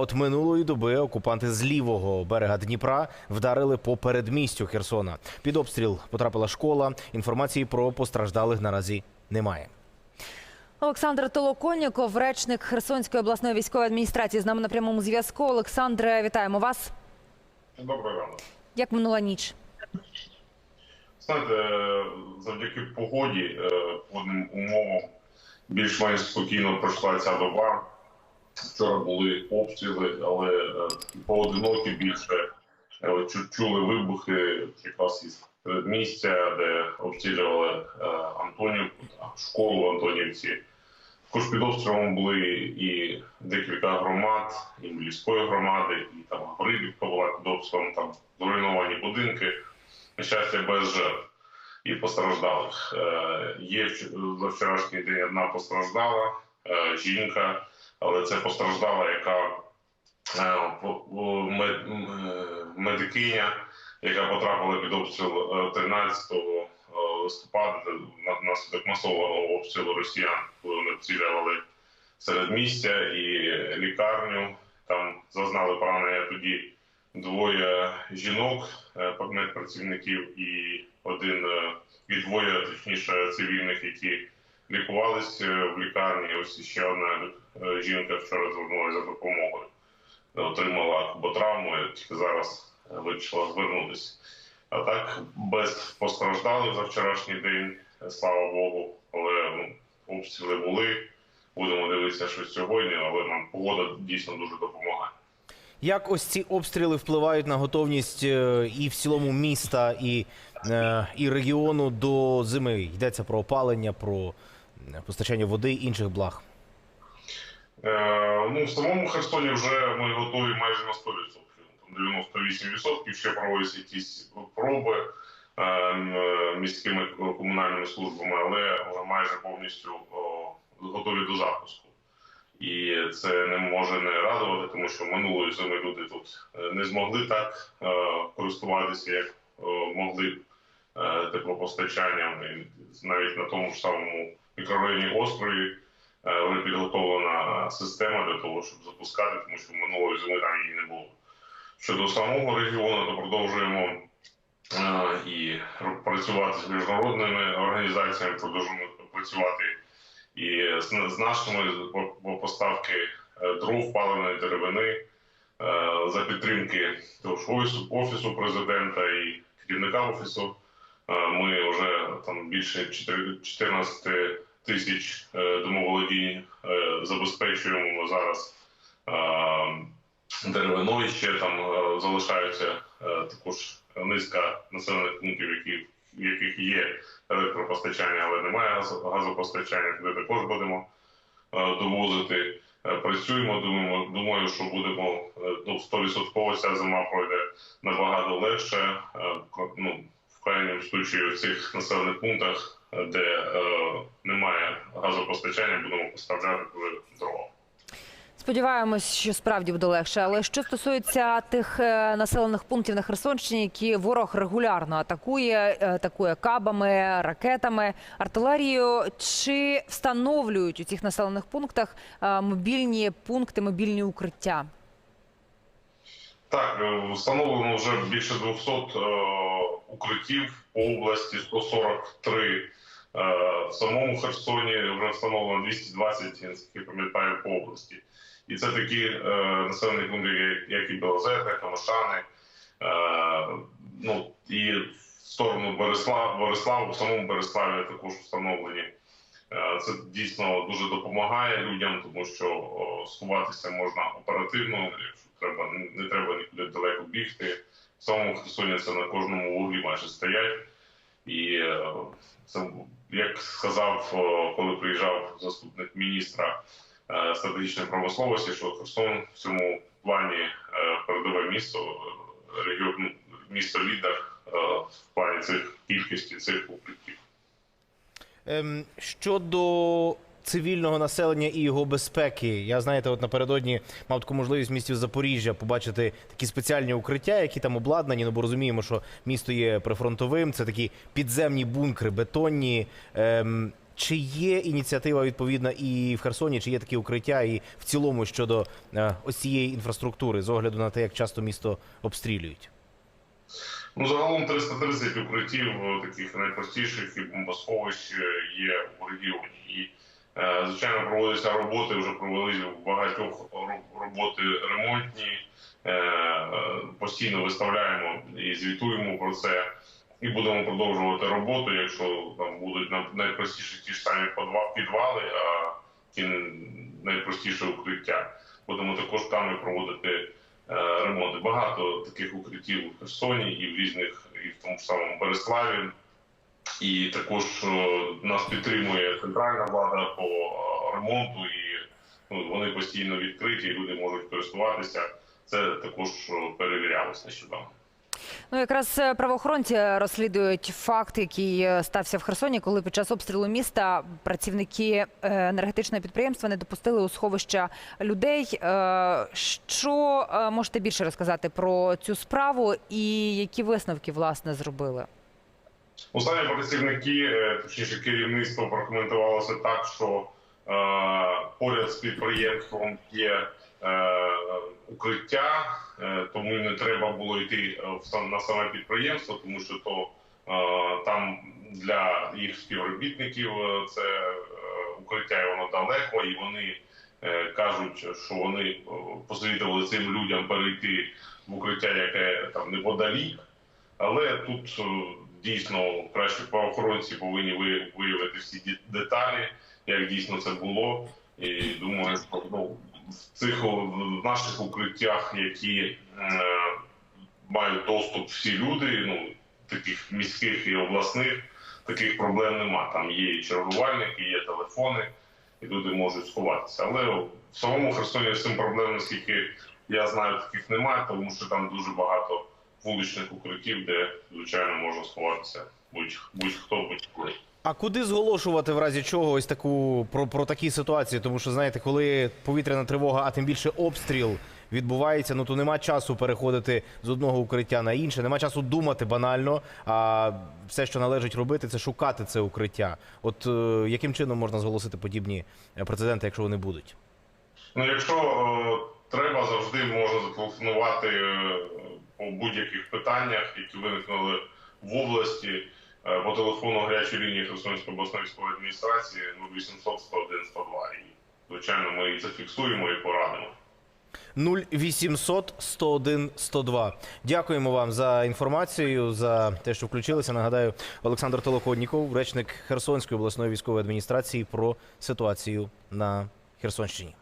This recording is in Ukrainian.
От минулої доби окупанти з лівого берега Дніпра вдарили по передмістю Херсона. Під обстріл потрапила школа. Інформації про постраждалих наразі немає. Олександр Толоконніков, речник Херсонської обласної військової адміністрації, з нами на прямому зв'язку. Олександре, вітаємо вас. Доброго ранку. Як минула ніч? Знаєте, завдяки погоді, е, погодним умовам, більш-менш спокійно пройшла ця доба. Вчора були обстріли, але е, поодинокі більше е, чули вибухи якраз із передмістя, де обстрілювали е, Антонівку, школу Антонівці. Також під обстрілом були і декілька громад, і Мілівської громади, і там Грибівка була під обстрілом, там зруйновані будинки. На щастя, без жертв і постраждалих. Є за вчорашній день одна постраждала жінка, але це постраждала, яка е, е, медикиня, яка потрапила під обстріл е, 13 е, листопада на- внаслідок масового обстрілу росіян, коли вони серед місця і лікарню. Там зазнали поранення тоді двоє жінок, медпрацівників і один і двоє, точніше, цивільних, які лікувались е, в лікарні. Ось ще одна е, жінка вчора звернулася за допомогою, Е, отримала травму, тільки зараз вирішила звернутися. А так без постраждалих за вчорашній день, слава Богу, але ну, обстріли були. Будемо дивитися, що сьогодні, але нам погода дійсно дуже допомагає. Як ось ці обстріли впливають на готовність і в цілому міста, і, і регіону до зими? Йдеться про опалення, про постачання води і інших благ. Е, ну, в самому Херсоні вже ми готові майже на 100%. Там 98% ще проводяться якісь проби е, міськими комунальними службами, але вже майже повністю о, готові до запуску. І це не може не радувати, тому що минулої зими люди тут е, не змогли так е, користуватися, як е, могли е, теплопостачанням, навіть на тому ж самому мікрорайоні Острові. Е, підготовлена система для того, щоб запускати, тому що минулої зими там її не було. Щодо самого регіону, то продовжуємо е, і працювати з міжнародними організаціями, продовжуємо працювати і з, нашими по, по поставки е, дров, паливної деревини е, за підтримки офісу, офісу президента і керівника офісу. Ми вже там більше 4 14 тисяч е, домоволодінь е, забезпечуємо зараз е, деревиною. Ще там залишаються також низка населених пунктів, які в яких є електропостачання, але немає газо- газопостачання. Туди також будемо довозити. Працюємо, думаємо, думаю, що будемо ну, 100% ця зима пройде набагато легше. Ну, в крайньому случаї в цих населених пунктах, де е, немає газопостачання, будемо поставляти дрова. Сподіваємось, що справді буде легше. Але що стосується тих е, населених пунктів на Херсонщині, які ворог регулярно атакує, е, атакує кабами, ракетами, артилерією, чи встановлюють у цих населених пунктах е, мобільні пункти, мобільні укриття? Так, встановлено вже більше 200 е, укриттів по області, 143 е, в самому Херсоні, вже встановлено 220, я пам'ятаю, по області. І це такі е, населені пункти, як, і Білозерка, Камишани, е, ну, і в сторону Борислав, Бориславу, в самому Бориславі також встановлені. Це дійсно дуже допомагає людям, тому що сховатися можна оперативно, якщо треба, не треба нікуди далеко бігти. Самому Херсоні на кожному вуглі майже стоять. І е, це, як сказав, коли приїжджав заступник міністра е, стратегічної промисловості, що Херсон в цьому плані е, передове місто, е, регіон, ну, місто лідер е, в плані цих кількості цих укриттів. Ем, щодо цивільного населення і його безпеки, я знаєте, от напередодні мав таку можливість в місті Запоріжжя побачити такі спеціальні укриття, які там обладнані. Ну бо розуміємо, що місто є прифронтовим. Це такі підземні бункери, бетонні. Ем, Чи є ініціатива відповідна і в Херсоні, чи є такі укриття, і в цілому щодо е, ось цієї інфраструктури, з огляду на те, як часто місто обстрілюють? Ну, загалом 330 укриттів е, таких найпростіших і бомбосховищ е, є в регіоні. І, звичайно, проводяться роботи, вже провели в багатьох ро- роботи ремонтні. Е, е, Постійно виставляємо і звітуємо про це. І будемо продовжувати роботу, якщо там будуть на- найпростіші ті ж самі підвали, а ті найпростіше укриття. Будемо також там і проводити е, ремонти. Багато таких укриттів у Херсоні і в різних, і в тому ж самому Береславі. І також е, нас підтримує центральна влада по е, ремонту, і ну, вони постійно відкриті, і люди можуть користуватися. Це також е, перевірялось нещодавно. Ну, якраз правоохоронці розслідують факт, який стався в Херсоні, коли під час обстрілу міста працівники енергетичного підприємства не допустили у сховища людей. Що можете більше розказати про цю справу і які висновки власне зробили? Самі працівники, е, точніше керівництво прокоментувало це так, що е, поряд з підприємством є е, укриття, е, тому не треба було йти е, в на саме підприємство, тому що то е, там для їх співробітників е, це укриття і воно далеко, і вони е, кажуть, що вони посовітували цим людям перейти в укриття, яке там неподалік. Але тут дійсно краще правоохоронці повинні виявити всі деталі, як дійсно це було. І думаю, що ну, в цих в наших укриттях, які е, мають доступ всі люди, ну таких міських і обласних, таких проблем нема. Там є і чергувальники, є телефони, і люди можуть сховатися. Але в самому Херсоні з цим проблем, наскільки я знаю, таких немає, тому що там дуже багато вуличних укриттів, де звичайно можна сховатися будь- будь-хто будь-коли. А куди зголошувати в разі чого ось таку про, про такі ситуації? Тому що знаєте, коли повітряна тривога, а тим більше обстріл відбувається, ну то нема часу переходити з одного укриття на інше, нема часу думати банально. А все, що належить робити, це шукати це укриття. От е, яким чином можна зголосити подібні е, прецеденти, якщо вони будуть? Ну, якщо е, треба, завжди можна зателефонувати е, по будь-яких питаннях, які виникнули в області. Е, по телефону гарячої лінії Херсонської обласної військової адміністрації 0800 101 102. І, звичайно, ми і зафіксуємо і порадимо. 0800 101 102. Дякуємо вам за інформацію, за те, що включилися. Нагадаю, Олександр Толокодніков, речник Херсонської обласної військової адміністрації, про ситуацію на Херсонщині.